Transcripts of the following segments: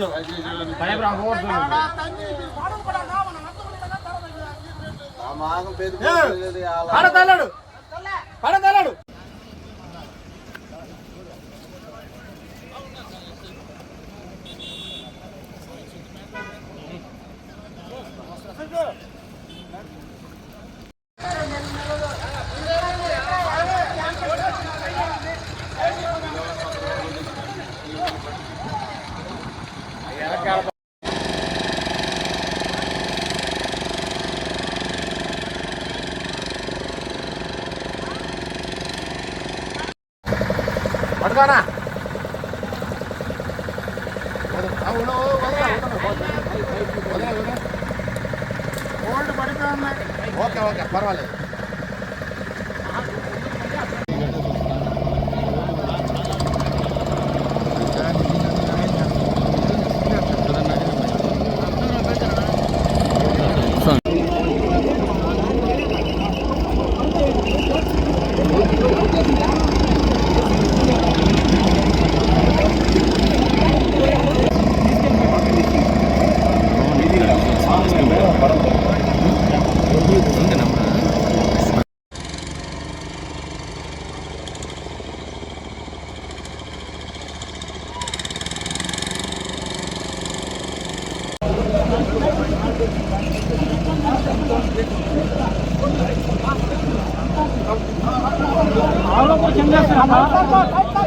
అవును భయం படுக்கானா? Okay okay பரவாயில்ல. పడుకోనా ఓకే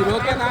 మీరు ఓకేనా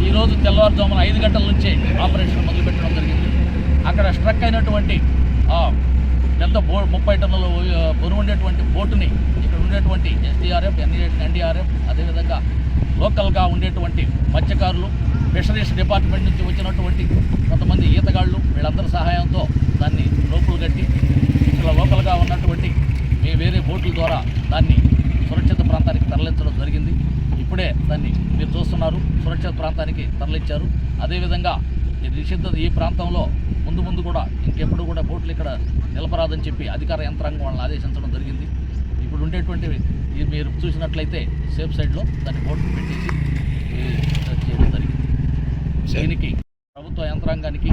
ఈరోజు తెల్లవారుజామున ఐదు గంటల నుంచే ఆపరేషన్ మొదలుపెట్టడం జరిగింది. అక్కడ స్ట్రక్ అయినటువంటి పెద్ద బో ముప్పై టన్నుల బరువు ఉండేటువంటి బోటుని ఇక్కడ ఉండేటువంటి ఎస్డీఆర్ఎఫ్ ఎన్డీఆర్ఎఫ్ అదేవిధంగా లోకల్గా ఉండేటువంటి మత్స్యకారులు ఫిషరీస్ డిపార్ట్మెంట్ నుంచి వచ్చినటువంటి కొంతమంది ఈతగాళ్ళు వీళ్ళందరి సహాయంతో దాన్ని లోపులు కట్టి ఇక్కడ లోకల్గా ఉన్నటువంటి మీ వేరే బోట్ల ద్వారా దాన్ని సురక్షిత ప్రాంతానికి తరలించడం జరిగింది. ఇప్పుడే దాన్ని మీరు చూస్తున్నారు. సురక్షిత ప్రాంతానికి తరలించారు. అదేవిధంగా ఈ నిషిద్ధ ఈ ప్రాంతంలో ముందు ముందు కూడా ఇంకెప్పుడు కూడా బోట్లు ఇక్కడ నిలపరాదని చెప్పి అధికార యంత్రాంగం వాళ్ళని ఆదేశించడం జరిగింది. ఇప్పుడు ఉండేటువంటి మీరు చూసినట్లయితే సేఫ్ సైడ్లో దాన్ని బోట్లు పెట్టేసి చేయడం జరిగింది. దీనికి ప్రభుత్వ యంత్రాంగానికి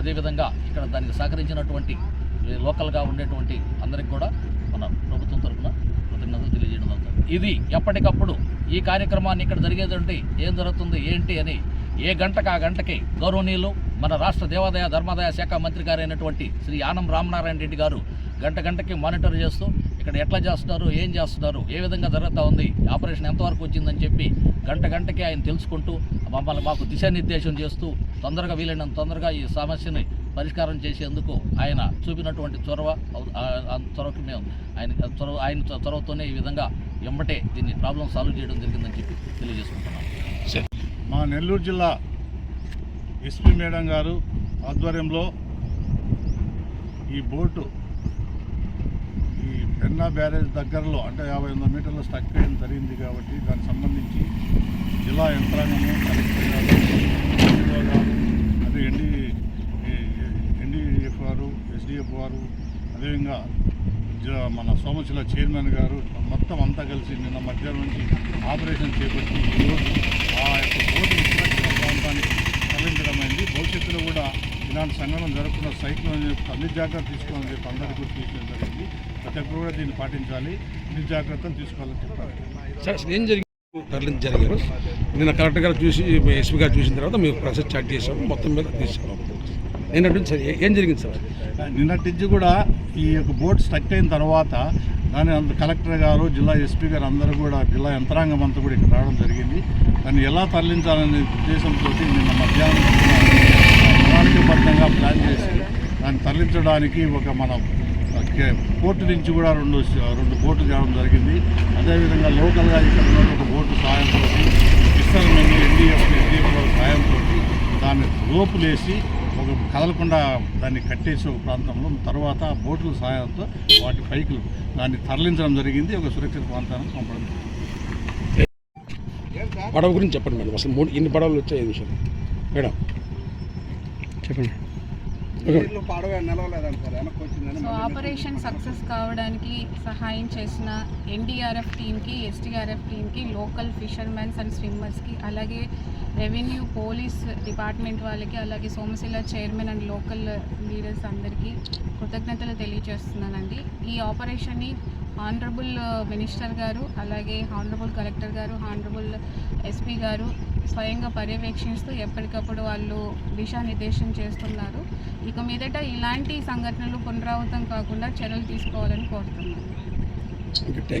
అదేవిధంగా ఇక్కడ దానికి సహకరించినటువంటి లోకల్గా ఉండేటువంటి అందరికి కూడా మన ప్రభుత్వం తరఫున కృతజ్ఞతలు తెలియజేయడం జరుగుతుంది. ఇది ఎప్పటికప్పుడు ఈ కార్యక్రమాన్ని ఇక్కడ జరిగేదంటే ఏం జరుగుతుంది ఏంటి అని ఏ గంటకు ఆ గంటకి గౌరవనీయులు మన రాష్ట్ర దేవాదాయ ధర్మాదాయ శాఖ మంత్రి గారైనటువంటి శ్రీ ఆనం రామనారాయణ రెడ్డి గారు గంట గంటకి మానిటర్ చేస్తూ ఇక్కడ ఎట్లా చేస్తున్నారు ఏం చేస్తున్నారు ఏ విధంగా జరుగుతూ ఉంది ఆపరేషన్ ఎంతవరకు వచ్చిందని చెప్పి గంట గంటకి ఆయన తెలుసుకుంటూ మమ్మల్ని మాకు దిశానిర్దేశం చేస్తూ తొందరగా వీలైనంత తొందరగా ఈ సమస్యని పరిష్కారం చేసేందుకు ఆయన చూపినటువంటి చొరవ చొరవకి మేము ఆయన చొరవ ఆయన చొరవతోనే ఈ విధంగా ఎంబటే దీన్ని ప్రాబ్లం సాల్వ్ చేయడం జరిగిందని చెప్పి తెలియజేసుకుంటున్నాం. మా నెల్లూరు జిల్లా ఎస్పీ మేడం గారు ఆధ్వర్యంలో ఈ బోటు ఈ పెన్నా బ్యారేజ్ దగ్గరలో అంటే యాభై ఎనిమిది మీటర్ల స్టక్ అయ్యడం జరిగింది కాబట్టి దానికి సంబంధించి జిల్లా యంత్రాంగము కలెక్టర్ గారు గారు అదే ఎన్డీ ఎన్డీఎఫ్ గారు ఎస్డిఎఫ్ గారు అదేవిధంగా మన సోమశిల చైర్మన్ గారు మొత్తం అంతా కలిసి నిన్న మధ్యాహ్నం నుంచి ఆపరేషన్ చేపట్టి ఈరోజు ఆ యొక్క బోటు ప్రాంతానికి తరలించడమైంది భవిష్యత్తులో కూడా ఇలాంటి సంఘటన జరగకుండా సైకిల్ అని చెప్పి అన్ని జాగ్రత్తలు తీసుకోవాలని చెప్పి అందరికీ కూడా తీసుకోవడం జరిగింది. ప్రతి ఒక్కరు కూడా దీన్ని పాటించాలి. అన్ని జాగ్రత్తలు తీసుకోవాలని చెప్పారు. తరలించి జరిగారు. నిన్న కలెక్టర్ గారు చూసి ఎస్పీ గారు చూసిన తర్వాత మేము ప్రాసెస్ స్టార్ట్ చేసాము మొత్తం మీద తీసుకున్నాం నిన్నటి సార్ ఏ- జరిగింది సార్? నిన్నటి నుంచి కూడా ఈ యొక్క బోట్ స్టక్ అయిన తర్వాత కానీ అందు కలెక్టర్ గారు జిల్లా ఎస్పీ గారు అందరూ కూడా జిల్లా యంత్రాంగం అంతా కూడా ఇక్కడ రావడం జరిగింది. దాన్ని ఎలా తరలించాలనే ఉద్దేశంతో నిన్న మధ్యాహ్నం ప్రణాళికబద్ధంగా ప్లాన్ చేసి దాన్ని తరలించడానికి ఒక మన కోర్టు నుంచి కూడా రెండు రెండు బోట్లు చేయడం జరిగింది. అదేవిధంగా లోకల్గా ఇక్కడ ఉన్న ఒక బోటు సాయంతో విస్తరణ ఎన్డీఎఫ్ ఎన్డీఎఫ్ సాయంతో దాన్ని రోపులేసి కదలకుండా దాన్ని కట్టేసి ఒక ప్రాంతంలో తర్వాత ఆ బోట్ల సహాయంతో వాటి పైకి దాన్ని తరలించడం జరిగింది. ఒక సురక్షిత ప్రాంతానికి పంపడం. జరిగింది. పడవ గురించి చెప్పండి మేడం. అసలు మూడు ఇన్ని పడవలు వచ్చాయి విషయం మేడం. చెప్పండి. సో ఆపరేషన్ సక్సెస్ కావడానికి సహాయం చేసిన ఎన్డీఆర్ఎఫ్ టీమ్కి ఎస్టీఆర్ఎఫ్ టీమ్కి లోకల్ ఫిషర్మెన్స్ అండ్ స్విమ్మర్స్కి అలాగే రెవెన్యూ పోలీస్ డిపార్ట్మెంట్ వాళ్ళకి అలాగే Somasila chairman and local leaders అందరికీ కృతజ్ఞతలు తెలియజేస్తున్నానండి. ఈ ఆపరేషన్ని హానరబుల్ మినిస్టర్ గారు అలాగే హానరబుల్ కలెక్టర్ గారు హానరబుల్ ఎస్పీ గారు స్వయంగా పర్యవేక్షిస్తూ ఎప్పటికప్పుడు వాళ్ళు దిశానిర్దేశం చేస్తున్నారు. ఇక మీదట ఇలాంటి సంఘటనలు పునరావృతం కాకుండా చర్యలు తీసుకోవాలని కోరుతున్నాను.